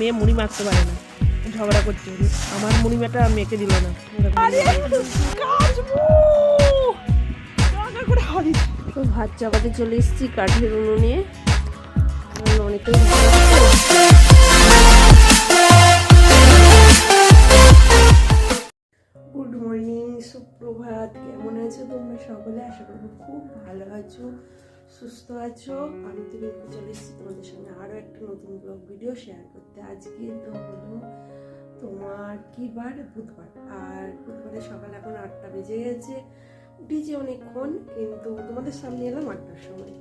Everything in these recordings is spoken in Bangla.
মেয়ে মুড়ি মাখতে পারে না। ঝগড়া করছে আমার মুড়ি মাটা মেয়েকে দিল না। তো ভাত চাপাতে চলে এসেছি কাঠের উনুন। নিয়ে অনেকটাই গুড মর্নিং সুপ্রভাত। কেমন আছো তোমরা? সকলে আশা করব খুব ভালো আছো। সুস্থ আছো? আমি তুমি চলে এসেছি তোমাদের সঙ্গে আরও একটা নতুন ব্লগ ভিডিও শেয়ার করতে। আজকে তো হলো তোমার কি বার? বুধবার। আর বুধবারে সকাল এখন আটটা বেজে গেছে। উঠেছি অনেকক্ষণ, কিন্তু তোমাদের সামনে এলাম আটটার সময়।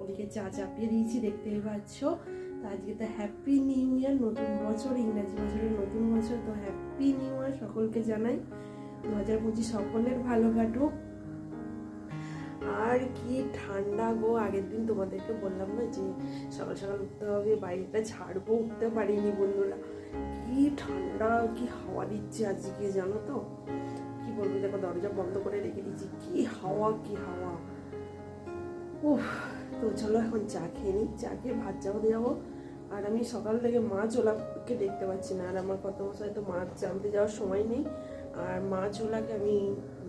ওদিকে চা চাপিয়ে দিয়েছি, দেখতেই পাচ্ছ। তো আজকে তো হ্যাপি নিউ ইয়ার নতুন বছর, ইংরাজি বছরের নতুন বছর। তো হ্যাপি নিউ ইয়ার সকলকে জানাই। দু হাজার পঁচিশ সকলের ভালো কাটুক। আর কি ঠান্ডা গো, আগের দিন তোমাদেরকে বললাম না যে সকাল সকাল উঠতে হবে বাইরেটা ছাড়বো, উঠতে পারিনি বন্ধুরা। কি ঠান্ডা, কি হাওয়া দিচ্ছে আজকে জানো তো? কি বলব, দেখো দরজা বন্ধ করে রেখে দিচ্ছি কি হাওয়া কি হাওয়া। উফ, তো চলো এখন চা খেয়ে নিই। চা খেয়ে ভাত চাপাতে যাব। আর আমি সকাল থেকে মাছ ওলাকে দেখতে পাচ্ছি না। আর আমার কত মশাই তো মাছ জানতে যাওয়ার সময় নেই। আর মাছ ওলাকে আমি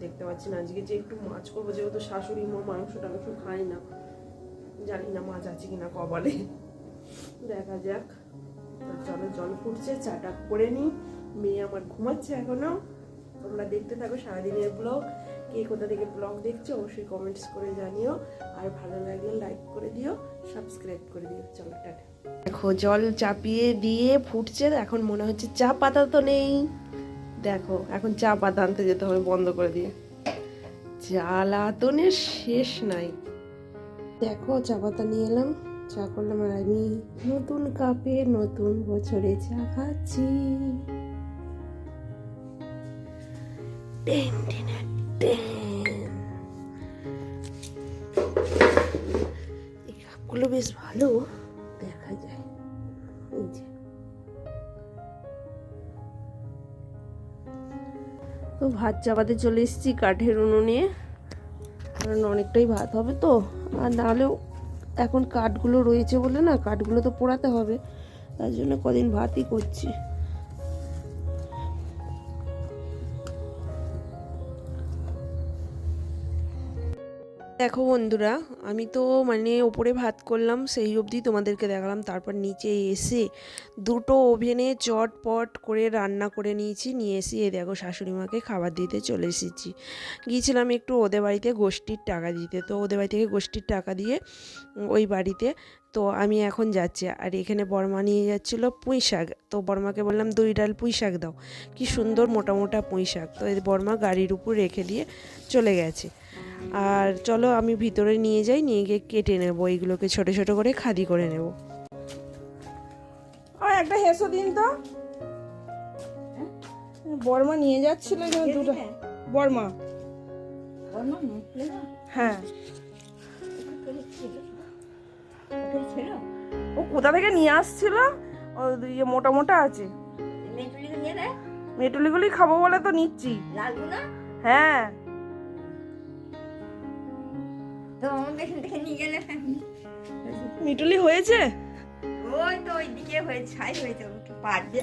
দেখতে পাচ্ছি না। আজকে যে একটু মাছ করব, যেহেতু শাশুড়ি মা মাংস টাংস খায় না। জানি না মাছ আছে কিনা কপালে। দেখা যাক। চলো, জল ফুটছে, চাটা করে নিই। মেয়ে আমার ঘুমাচ্ছে এখনও। তোমরা দেখতে থাকো সারাদিনের ব্লগ। কে কোথা থেকে ব্লগ দেখছ অবশ্যই কমেন্টস করে জানিও। আর ভালো লাগলে লাইক করে দিও সাবস্ক্রাইব করে দিও। চলো, টাটা। দেখো, জল চাপিয়ে দিয়ে ফুটছে। এখন মনে হচ্ছে চা পাতা তো নেই। দেখো, এখন চা পাতা আনতে যেতে হবে, বন্ধ করে দিয়ে। জ্বালাতনের শেষ নাই। দেখো, চা পাতা নিয়ে এলাম। চা করলাম আর আমি নতুন কাপে নতুন বছরে চা খাচ্ছি। এই কাপগুলো বেশ ভালো। তো ভাত চাপাতে চলে এসেছি কাঠের উনুনে কারণ অনেকটাই ভাত হবে তো। আর নাহলেও এখন কাঠগুলো রয়েছে বলে না, কাঠগুলো তো পোড়াতে হবে। তার জন্য কদিন ভাতই করছি। দেখো বন্ধুরা, আমি তো মানে ওপরে ভাত করলাম, সেই অবধি তোমাদেরকে দেখালাম। তারপর নিচে এসে দুটো ওভেনে চটপট করে রান্না করে নিয়েছি। নিয়ে এসে এ দেখো শাশুড়ি মাকে খাবার দিতে চলে এসেছি। গিয়েছিলাম একটু ওদের বাড়িতে গোষ্ঠীর টাকা দিতে। তো ওদের বাড়ি থেকে গোষ্ঠীর টাকা দিয়ে ওই বাড়িতে। তো আমি এখন যাচ্ছি। আর এখানে বর্মা নিয়ে যাচ্ছিল পুঁই শাক। তো বর্মাকে বললাম, দুই ডাল পুঁই শাক দাও। কি সুন্দর মোটা মোটা পুঁই শাক। তো বর্মা গাড়ির উপর রেখে দিয়ে চলে গেছে। আর চলো আমি ভিতরে নিয়ে যাই নিয়ে গিয়ে কেটে নেব। এইগুলোকে ছোট ছোট করে খাদি করে নেব। আর একটা হেসো দিন তো। বর্মা নিয়ে যাচ্ছিল দুটো। বর্মা। হ্যাঁ। ও কোথা থেকে নিয়ে আসছিল? ও ইয়ে মোটা মোটা আছে। মেটুলিগুলি খাব বলে তো নিচ্ছি। হ্যাঁ। তো আমাদের এখান থেকে নিয়ে গেলে মিটুলি হয়েছে? ওই তো ওইদিকে হয়েছে ছাই হয়েছে পারবে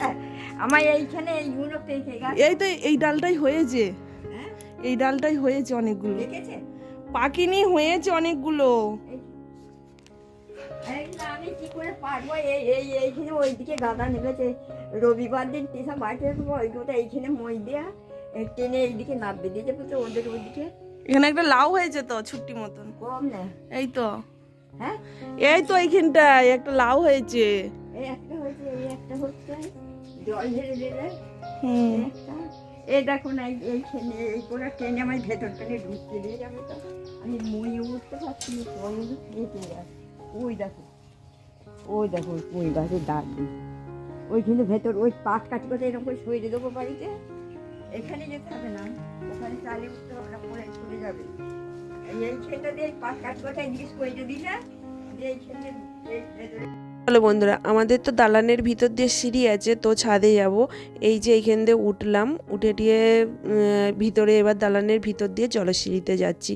আমার এইখানে এইগুলো পেকে গেছে এই তো এই ডালটাই হয়েছে। হ্যাঁ? এই ডালটাই হয়েছে অনেকগুলো। দেখেছে? পাকিনি হয়েছে অনেকগুলো। আমি কি করে পারব? এই এই এইখানে ওইদিকে গাদা নেমেছে। রবিবার দিন পিসা বাড়িতে ওইগুলোটা এইখানে মই দেয়া টেনে এইদিকে নামবে দিয়ে যাবে তো ওদের ওইদিকে। এখানে একটা লাউ হয়েছে তো ছুটি মতন। এই তো। হ্যাঁ? এই তো এইখানটায় একটা লাউ হয়েছে। এই একটা হয়েছে এই একটা হচ্ছে। জল ঢেলে দিলে এই দেখো না এই- এইখানে এই করে টেনে আমার ভেতর টেনে ঢুকতে দিয়ে যাবে তো। আমি উঠতে পারছি ওই দেখো ওই দেখো ওই ওইখানে ভেতর ওই পাট কাটি করে এরকম করে সরিয়ে দেবো বাড়িতে? এখানে যেতে হবে না। ওখানে চালে উঠতে হবে না চলে যাবে। এই এইখানটা দিয়ে জিজ্ঞেস করে যে বন্ধুরা, আমাদের তো দালানের ভিতর দিয়ে সিঁড়ি আছে, তো ছাদে যাব। এই যে এইখান দিয়ে উঠলাম, উঠে দিয়ে ভিতরে এবার দালানের ভিতর দিয়ে জলসিঁড়িতে যাচ্ছি।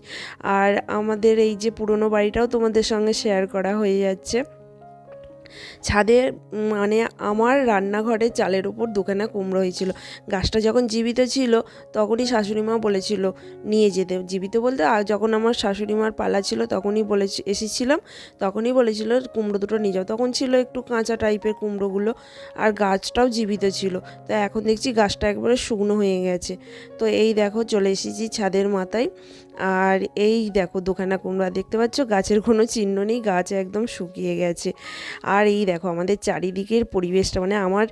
আর আমাদের এই যে পুরনো বাড়িটাও তোমাদের সঙ্গে শেয়ার করা হয়ে যাচ্ছে। ছাদে মানে আমার রান্নাঘরে চালের উপর দুখানা কুমড়ো হয়েছিল। গাছটা যখন জীবিত ছিল, তখনই শাশুড়ি মা বলেছিল, নিয়ে যেতে। জীবিত বলতে, আর যখন আমার শাশুড়ি মার পালা ছিল, তখনই বলে এসেছিলাম, তখনই বলেছিল, কুমড়ো দুটো নিয়ে যাও। তখন ছিল একটু কাঁচা টাইপের কুমড়োগুলো, আর গাছটাও জীবিত ছিল। তো এখন দেখছি গাছটা একবারে শুকনো হয়ে গেছে। তো এই দেখো, চলে এসেছি ছাদের মাথায়। আর এই দেখো দোকানা কুমড়া দেখতে পাচ্ছ, গাছের কোনো চিহ্ন নেই, গাছ একদম শুকিয়ে গেছে। আর এই দেখো আমাদের চারিদিকের পরিবেশটা মানে আমার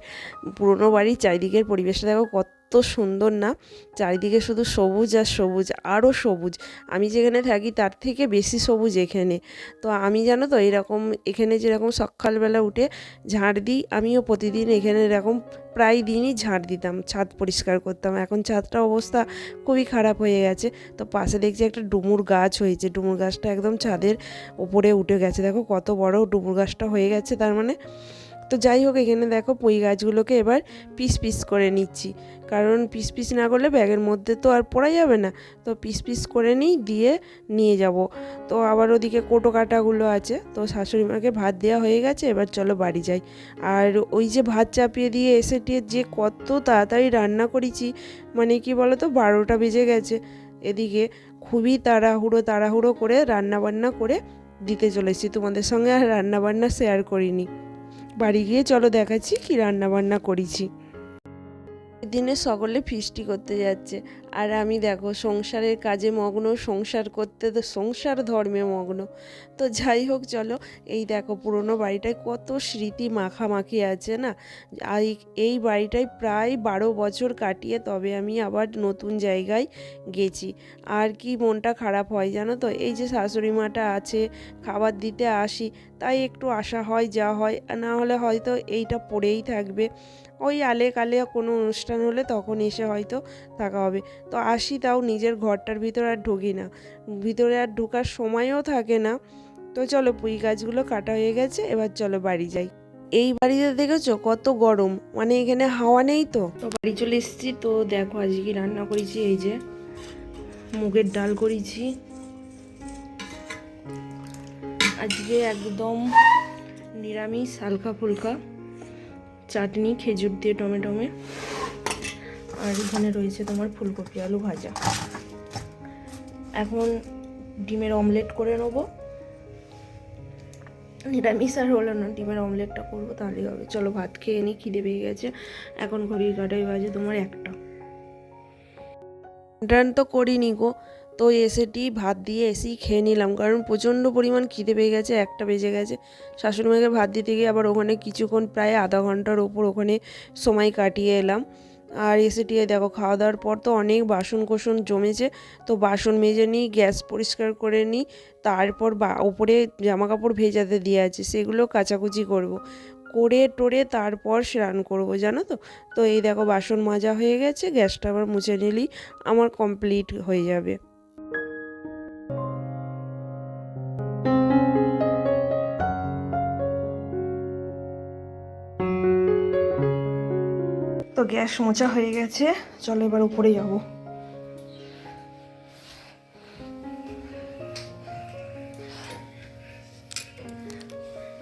পুরনো বাড়ির চারিদিকের পরিবেশটা দেখো কত সুন্দর না? চারিদিকে শুধু সবুজ আর সবুজ আরও সবুজ। আমি যেখানে থাকি তার থেকে বেশি সবুজ এখানে। তো আমি জানো তো, এরকম এখানে যেরকম সকালবেলা উঠে ঝাড় দিই, আমিও প্রতিদিন এখানে এরকম প্রায় দিনই ঝাড় দিতাম, ছাদ পরিষ্কার করতাম। এখন ছাদটা অবস্থা খুবই খারাপ হয়ে গেছে। তো পাশে দেখছি একটা ডুমুর গাছ হয়েছে। ডুমুর গাছটা একদম ছাদের ওপরে উঠে গেছে। দেখো কত বড় ডুমুর গাছটা হয়ে গেছে, তার মানে তো যাই হোক, এখানে দেখো পুঁই গাছগুলোকে এবার পিস পিস করে নিচ্ছি। কারণ পিস পিস না করলে ব্যাগের মধ্যে তো আর পড়া যাবে না। তো পিস পিস করে নিই, দিয়ে নিয়ে যাব। তো আবার ওদিকে কোটো কাটাগুলো আছে। তো শাশুড়ি মাকে ভাত দেওয়া হয়ে গেছে, এবার চলো বাড়ি যাই। আর ওই যে ভাত চাপিয়ে দিয়ে এসে টিয়ে যে কত তাড়াতাড়ি রান্না করেছি মানে কি বলো তো বারোটা বেজে গেছে। এদিকে খুবই তাড়াহুড়ো তাড়াহুড়ো করে রান্না বান্না করে দিতে চলেছি। তোমাদের সঙ্গে আর রান্নাবান্না শেয়ার করিনি। বাড়ি গিয়ে চলো দেখাচ্ছি কি রান্না বান্না করেছি। দিনে সকলে ফিস্টি করতে যাচ্ছে। আর আমি দেখো, সংসারের কাজে মগ্ন, সংসার করতে তো, সংসার ধর্মে মগ্ন। তো যাই হোক, চলো, এই দেখো পুরনো বাড়িটায় কত স্মৃতি মাখামাখি আছে না? এই- বাড়িটায় প্রায় বারো বছর কাটিয়ে তবে আমি আবার নতুন জায়গায় গেছি। আর কি মনটা খারাপ হয় জানো তো? এই যে শাশুড়ি মাটা আছে, খাবার দিতে আসি, তাই একটু আশা হয়, যা হয়, না হলে হয়তো এইটা পড়েই থাকবে। ওই আলে কালে কোনো অনুষ্ঠান হলে তখন এসে হয়তো থাকা হবে। তো আসি তাও নিজের ঘরটার ভিতরে আর ঢুকি না। ভিতরে আর ঢোকার সময়ও থাকে না। তো চলো পুঁই গাছগুলো কাটা হয়ে গেছে, এবার চলো বাড়ি যাই। এই বাড়িতে দেখেছ কত গরম? মানে এখানে হাওয়া নেই তো? তো বাড়ি চলে এসেছি, তো দেখো আজকে রান্না করেছি, এই যে মুগের ডাল করেছি। আজকে একদম নিরামিষ হালকা ফুলকা। চাটনি, খেজুর দিয়ে টমেটোমে আর এখানে রয়েছে তোমার ফুলকপি আলু ভাজা। এখন ডিমের অমলেট করে নেব। নিরামিষ আর হলো না, ডিমের অমলেটটা করব, তাহলেই হবে। চলো ভাত খেয়ে নিই খিদে পেয়ে গেছে। এখন ঘড়ির কাটাই বাজে তোমার একটা। রান তো করিনি গো। তো এসেটি ভাত দিয়ে এসেই খেয়ে নিলাম। কারণ প্রচণ্ড পরিমাণ খিদে পেয়ে গেছে, একটা বেজে গেছে। শাশুড়ি মাকে ভাত দিতে গিয়ে আবার ওখানে কিছুক্ষণ প্রায় আধা ঘণ্টার ওপর ওখানে সময় কাটিয়ে এলাম। আর এসে টিয়ে দেখো খাওয়া দাওয়ার পর তো অনেক বাসন কোসন জমেছে। তো বাসন মেজে নিই, গ্যাস পরিষ্কার করে নিই, তারপর বা, ওপরে জামা কাপড় ভেজাতে দিয়ে আছে, সেগুলো কাচাকুচি করব। করে টোরে তারপর স্নান করব, জানো তো? তো এই দেখো, বাসন মাজা হয়ে গেছে, গ্যাসটা আবার মুছে নিলেই আমার কমপ্লিট হয়ে যাবে। গ্যাস মোচা হয়ে গেছে। চলো এবার উপরে যাব।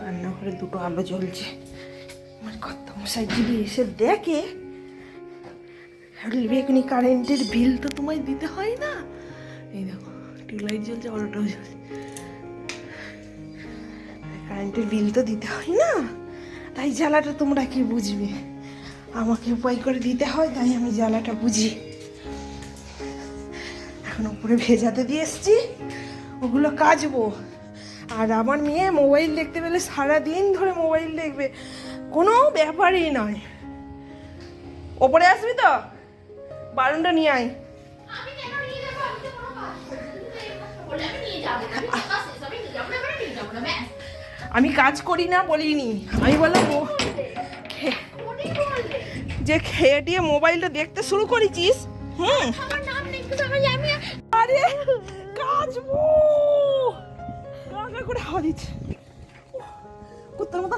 রান্নাঘরে দুটো আলো জ্বলছে। আমার কত মশাই যদি এসে দেখে বেগুনি কারেন্টের বিল তো তোমায় দিতে হয় না। এই দেখো, টিউবলাইট জ্বলছে, অটোটাও জ্বলছে। কারেন্টের বিল তো দিতে হয় না। তাই জ্বালাটা তোমরা কি বুঝবে? আমাকে উপায় করে দিতে হয় তাই আমি জ্বালাটা বুঝি। এখন উপরে ভেজাতে দিয়ে এসছি ওগুলো কাচবো। আর আমার মেয়ে মোবাইল দেখতে পেলে সারা দিন ধরে মোবাইল দেখবে কোনো ব্যাপারই নয়। ওপরে আসবি তো? বারণটা নিয়ে আয়। আমি কাজ করি না বলিনি আমি বললাম যে খেয়ে দিয়ে মোবাইলটা দেখতে শুরু করেছিস? হুম। আরে কাজবো করে হাওয়া দিচ্ছে। উহ, কুত্তার মতো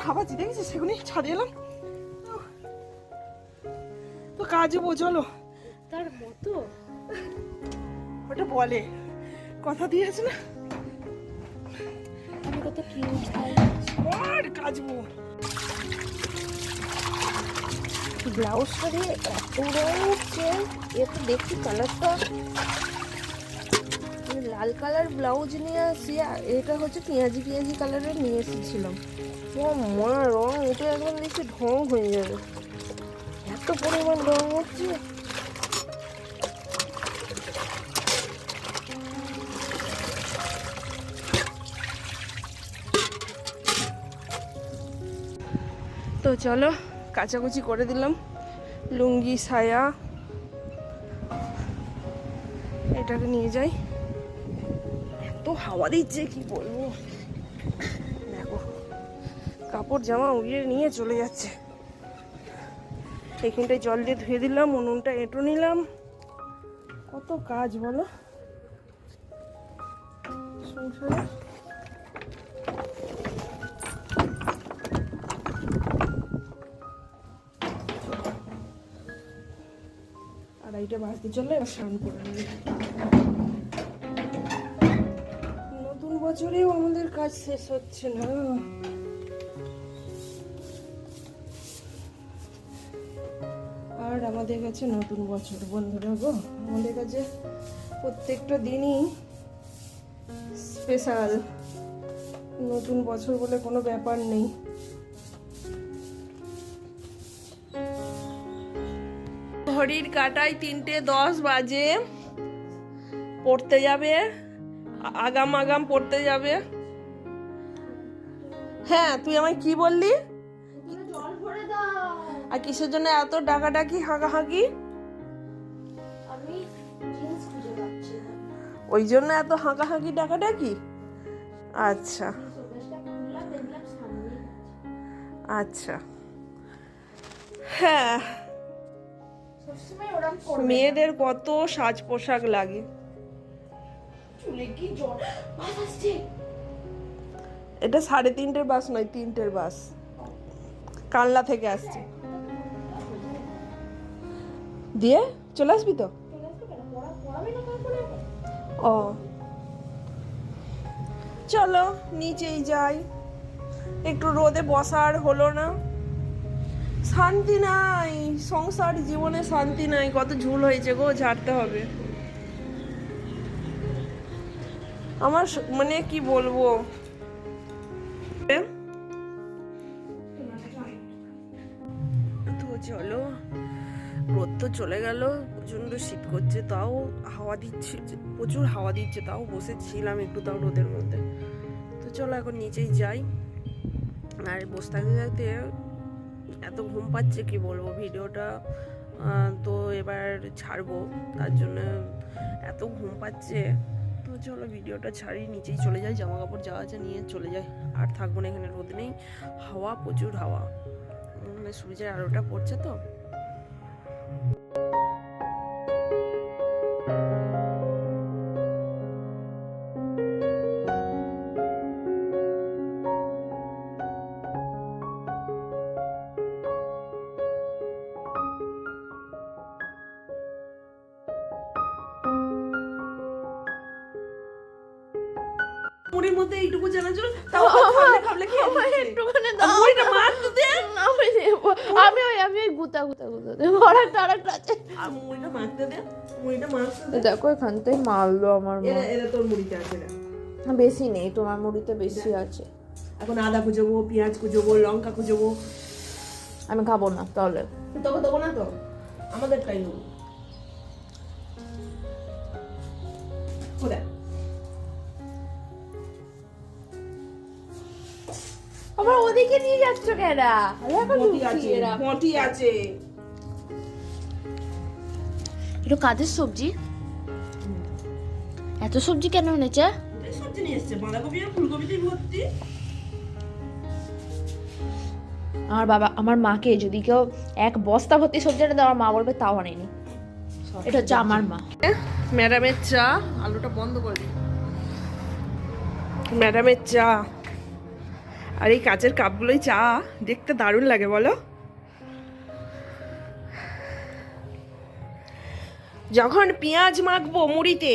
সেগুলি ছাড়িয়ে এলাম। তো কাজবো চলো। তার মতো? ওটা বলে। কথা দিয়েছে না। আমি কত কিউট আর কাজবো ব্লাউজটা দিয়ে এত রং হচ্ছে, এ তো দেখছি কালারটা। লাল কালার ব্লাউজ নিয়ে আসি এটা হচ্ছে পেঁয়াজি পেঁয়াজি কালারের নিয়ে এসেছিলাম। ও মা, রং এটা একদম দেখছি ঢং হয়ে যাবে। এত পরিমাণ রং হচ্ছে। তো চলো কাচাকুচি করে দিলাম। লুঙ্গি সায়া এটাকে নিয়ে যাই। এত হাওয়া দিচ্ছে, কি বলব? দেখো, কাপড়, জামা উড়িয়ে নিয়ে চলে যাচ্ছে। এখানটায় জল দিয়ে ধুয়ে দিলাম, উনুনটা এঁটো নিলাম। কত কাজ বলো? আড়াইটা বাজতে চলে এবার স্নান করে নতুন বছরেও আমাদের কাজ শেষ হচ্ছে না। আর আমাদের কাছে নতুন বছর, বন্ধুরা গো, আমাদের কাছে প্রত্যেকটা দিনই স্পেশাল নতুন বছর বলে কোনো ব্যাপার নেই। ঘড়ির কাটায় তিনটে দশ বাজে। পড়তে যাবে। আগাম আগাম পড়তে যাবে। হ্যাঁ তুই আমায় কি বললি? আর কিসের জন্য এত ডাকাডাকি, হাঁকাহাঁকি? ওই জন্য এত হাঁকাহাঁকি, ডাকাডাকি? আচ্ছা। আচ্ছা। হ্যাঁ। মেয়েদের কত সাজ পোশাক লাগে। এটা সাড়ে তিনটের বাস নয় তিনটের বাস। কানলা থেকে আসছে। দিয়ে চলে আসবি তো? ও। চলো নিচেই যাই। একটু রোদে বসার হলো না। শান্তি নাই, সংসার জীবনে শান্তি নাই, কত ঝুল হয়েছে গো, ঝাড়তে হবে। আমার মানে কি বলব? তো চলো, রোদ তো চলে গেল, প্রচণ্ড শীত করছে, তাও হাওয়া দিচ্ছে, প্রচুর হাওয়া দিচ্ছে, তাও বসেছিলাম একটু তাও রোদের মধ্যে। তো চলো এখন নিচেই যাই, আর বসে থাকতে থাকতে এত ঘুম পাচ্ছে কি বলব? ভিডিওটা তো এবার ছাড়বো। তার জন্য এত ঘুম পাচ্ছে। তো চলো ভিডিওটা ছাড়ি, নিচেই চলে যাই জামা কাপড় যা আছে নিয়ে চলে যাই। আর থাকব না এখানে রোদ নেই, হাওয়া, প্রচুর হাওয়া। মানে সূর্যের আলোটা পড়ছে তো। মুড়ির মধ্যে এইটুকু তাও খাবলে খাবলে খেয়ে। একটুখানি আর মুড়িটা মার তো দে। আমি দেবো। আমি ওই আমি ওই গুতা গুতা গুতা দেবো। আরেকটা আরেকটা আছে। আর মুড়িটা মারতে দে। মুড়িটা মারতে দে। দেখো এখান থেকে মারলো আমার মা। এরা তোর মুড়িটা আছে না বেশি নেই তোমার মুড়িতে বেশি আছে। এখন আদা খুঁজবো পেঁয়াজ খুঁজবো লঙ্কা খুঁজবো আমি খাব না তাহলে। তোকে দেবো না তো। আমাদেরটাই নেব কোথায় আবার ওদিকে নিয়ে যাচ্ছ কেডা মটি আছে এটা কাদের সবজি? এত সবজি কেন এনেছে? সবজি নিয়ে এসছে বাঁধাকপি আর ফুলকপিতেই ভর্তি। আমার বাবা আমার মাকে যদি কেউ এক বস্তা ভর্তি সবজি সবজিটা দেওয়ার মা বলবে তাও আনেনি। এটা হচ্ছে আমার মা। ম্যাডামের চা আলুটা বন্ধ করে দিই ম্যাডামের চা। আর এই কাচের কাপগুলোই চা দেখতে দারুণ লাগে বলো। যখন পেঁয়াজ মাখবো মুড়িতে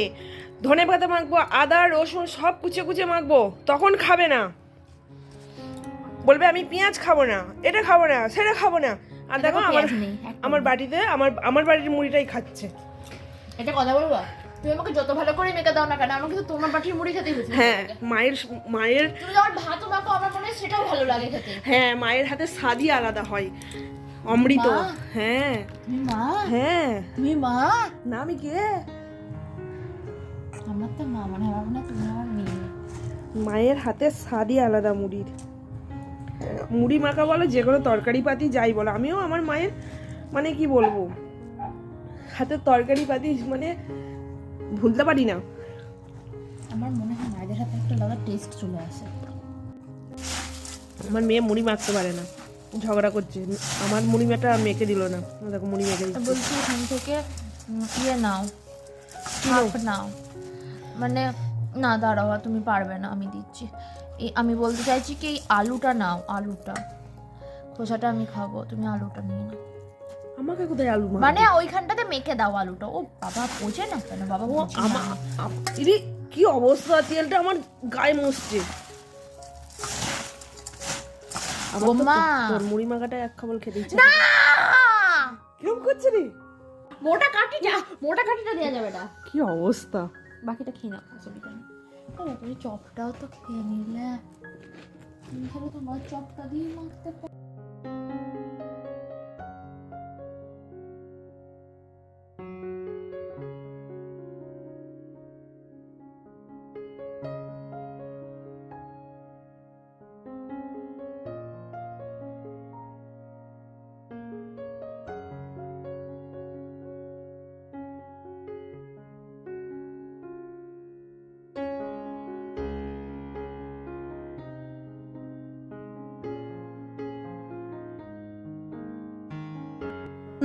ধনে পাতা মাখবো আদা রসুন সব কুচে কুচে মাখবো তখন খাবে না। বলবে আমি পেঁয়াজ খাব না এটা খাব না সেটা খাব না। আর দেখো আমার আমার বাড়িতে আমার আমার বাড়ির মুড়িটাই খাচ্ছে। এটা কথা বলব? তুমি আমাকে যত ভালো করে মেখে দাও না কেন আমার কিন্তু তোমার বাটির মুড়ি খেতে ভালো হ্যাঁ মায়ের মায়ের তুমি যখন ভাত মাখো আমার মনে হয় সেটাও ভালো লাগে খেতে। হ্যাঁ মায়ের হাতে স্বাদই আলাদা হয়। অমৃত হ্যাঁ। তুমি মা? হ্যাঁ। তুমি মা? না আমি কে? আমার তো মা মনে আমার মনে তুমি আমার মেয়ে। মায়ের হাতে স্বাদই আলাদা মুড়ির। মুড়ি মাখা বলো যে কোনো তরকারি পাতি যাই বলো। আমিও আমার মায়ের মানে কি বলব? হাতের তরকারি পাতি মানে ভুলতে পারি না। আমার মনে হয় মায়েদের হাতে একটা আলাদা টেস্ট চলে আসে। আমার মেয়ে মুড়ি মাখতে পারে না। ঝগড়া করছে। আমার মুড়ি মেটা মেখে দিল না। দেখো মুড়ি মেখে দিচ্ছে। বলছি এখান থেকে ইয়ে নাও। হাফ নাও? মানে না দাঁড়াও তুমি পারবে না আমি দিচ্ছি। এই আমি বলতে চাইছি কি এই আলুটা নাও আলুটা। খোসাটা আমি খাব তুমি আলুটা নিয়ে নাও। আমাকে কোথায় আলু মানে ওইখানটাতে মেখে দাও আলুটা। ও বাবা বোঝে না কেন? বাবা ও আমার কি অবস্থা? তেলটা আমার গায়ে মুছছে। তোর মুড়ি মাখাটা এক খাবল খেতে ইচ্ছে না! কিরম করছে রে? মোটা কাঠিটা মোটা কাঠিটা দেওয়া যাবে না। কি অবস্থা? বাকিটা খেয়ে নাও অসুবিধা নেই ও চপটাও তো খেয়ে নিলে। চপটা দিয়ে মাখতে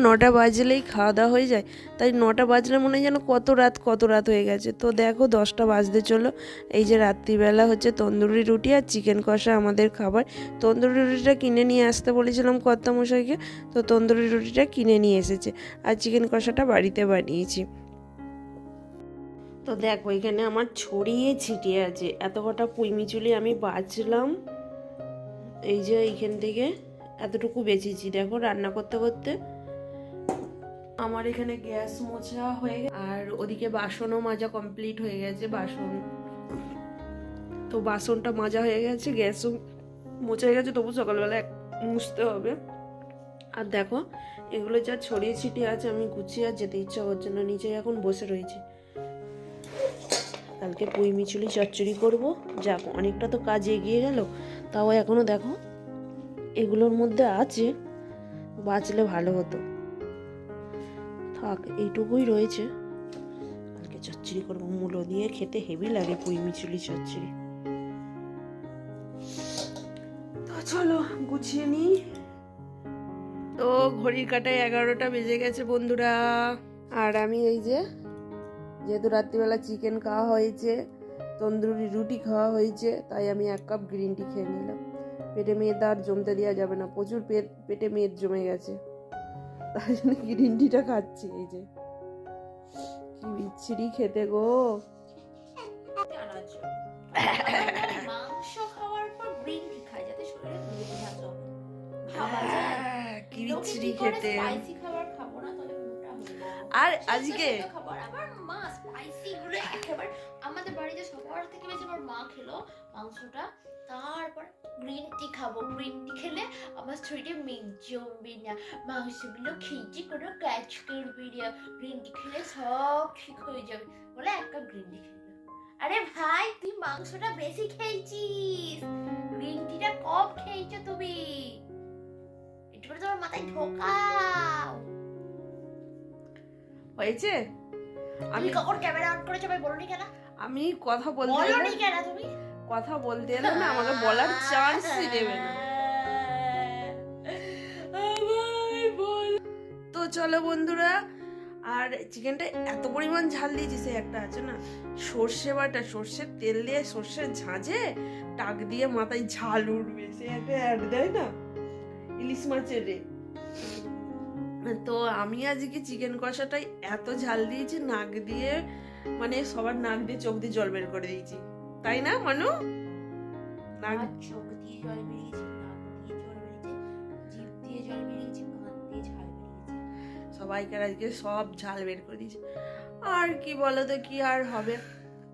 নটা বাজলেই খাওয়া দাওয়া হয়ে যায়। তাই নটা বাজলে মনে হয় যেন কত রাত কত রাত হয়ে গেছে। তো দেখো দশটা বাজতে চলো এই যে রাত্রিবেলা হচ্ছে তন্দুরি রুটি আর চিকেন কষা আমাদের খাবার। তন্দুরি রুটিটা কিনে নিয়ে আসতে বলেছিলাম কর্তা মশাইকে তো তন্দুরি রুটিটা কিনে নিয়ে এসেছে আর চিকেন কষাটা বাড়িতে বানিয়েছি। তো দেখো এখানে আমার ছড়িয়ে ছিটিয়ে আছে। এত কটা পুইমিচুলি আমি বাজলাম এই যে এইখান থেকে এতটুকু বেঁচেছি। দেখো রান্না করতে করতে আমার এখানে গ্যাস মোছা হয়ে গে- আর ওদিকে বাসনও মাজা কমপ্লিট হয়ে গেছে, বাসন। তো বাসনটা মাজা হয়ে গেছে, গ্যাসও মোছা হয়ে গেছে, তবু সকালবেলা মুছতে হবে। আর দেখো, এগুলো যা ছড়িয়ে ছিটিয়ে আছে, আমি গুছিয়ে আর যেতে ইচ্ছা করছে না নিচে এখন বসে রয়েছে। কালকে পুঁই মিচুলি চচ্চড়ি করব। যাক, অনেকটা তো কাজ এগিয়ে গেল। তাও এখনও দেখো, এগুলোর মধ্যে আছে, বাঁচলে ভালো হতো। থাক, এইটুকুই রয়েছে। কালকে চচ্চড়ি করব, মূলো দিয়ে খেতে হেভি লাগে পুঁই মিচুলি চচ্চড়ি তো চলো, গুছিয়ে নিই। তো ঘড়ির কাটায় এগারোটা বেজে গেছে বন্ধুরা। আর আমি এই যে, যেহেতু রাত্রিবেলা চিকেন খাওয়া হয়েছে, তন্দুরি রুটি খাওয়া হয়েছে, তাই আমি এক কাপ গ্রিন টি খেয়ে নিলাম। পেটে মেদ আর জমতে দেওয়া যাবে না, প্রচুর পেট পেটে মেদ জমে গেছে। তাই জন্য গ্রিন টিটা খাচ্ছি? এই যে। কি বিচ্ছিরি খেতে গো। মাংস খাওয়ার পর গ্রিন টি খাই যাতে শরীরে গ্লুকোজ যায় হ্যাঁ, কি বিচ্ছিরি খেতে? আর আজকে খাবার আবার মা স্পাইসি একেবারে আমাদের বাড়িতে সবার থেকে বেশি আমার মা খেলো মাংসটা। তারপর গ্রিন টি খাব। গ্রিন টি খেলে আমার শরীরে মেঘ জমবে না। মাংসগুলো খেয়েছি কোনো কাজ করবে না। গ্রিন টি খেলে সব ঠিক হয়ে যাবে। বলে এক কাপ গ্রিন টি খেলো। আরে ভাই তুই মাংসটা বেশি খেয়েছিস। গ্রিন টিটা কম খেয়েছো তুমি। একটু করে তোমার মাথায় ঢোকাও। হয়েছে? আমি কখন ক্যামেরা অন করেছ ভাই বলনি কেন? আমি কথা বলতে বলনি কেন তুমি? কথা বলতে এলে না আমাকে বলার চান্সই দেবে না। তো চলো বন্ধুরা আর চিকেনটা এত পরিমাণ ঝাল দিয়েছি সে একটা আছে না সর্ষে বাটা সর্ষের তেল দিয়ে সর্ষের ঝাঁঝে টাক দিয়ে মাথায় ঝাল উঠবে সে একটা অ্যাড দেয় না? ইলিশ মাছের রে তো আমি আজকে চিকেন কষাটাই এত ঝাল দিয়েছি নাক দিয়ে মানে সবার নাক দিয়ে চোখ দিয়ে জল বের করে দিয়েছি। তাই না মানু? নাক চোখ দিয়ে জল বেরিয়েছে সবাইকার আজকে সব ঝাল বের করে দিয়েছে। আর কি বলো তো কি আর হবে?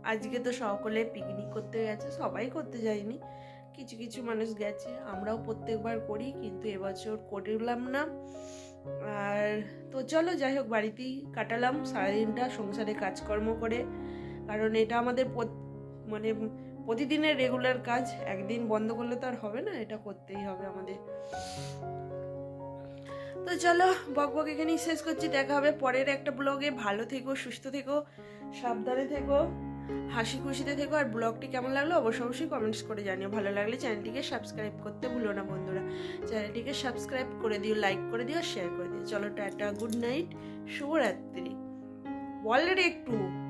আজকে তো সকলে পিকনিক করতে গেছে সবাই করতে যায়নি। কিছু কিছু মানুষ গেছে, আমরাও প্রত্যেকবার করি, কিন্তু এবছর করলাম না। আর তো চলো, যাই হোক, বাড়িতেই কাটালাম, সারাদিনটা সংসারে কাজকর্ম করে। কারণ এটা আমাদের মানে প্রতিদিনের রেগুলার কাজ, একদিন বন্ধ করলে তো আর হবে না, এটা করতেই হবে আমাদের। তো চলো, বক বক এখানেই শেষ করছি, দেখা হবে পরের একটা ব্লগে ভালো থেকো, সুস্থ থেকো, সাবধানে থেকো। হাসি খুশিতে থেকো। আর ব্লগটি কেমন লাগল অবশ্যই অবশ্যই কমেন্টস করে জানিও। ভালো লাগলে চ্যানেলটিকে সাবস্ক্রাইব করতে ভুলো না বন্ধুরা। চ্যানেলটিকে সাবস্ক্রাইব করে দিও লাইক করে দিও শেয়ার করে দিও। চলো টাটা গুড নাইট শুভরাত্রি। বল রে একটু।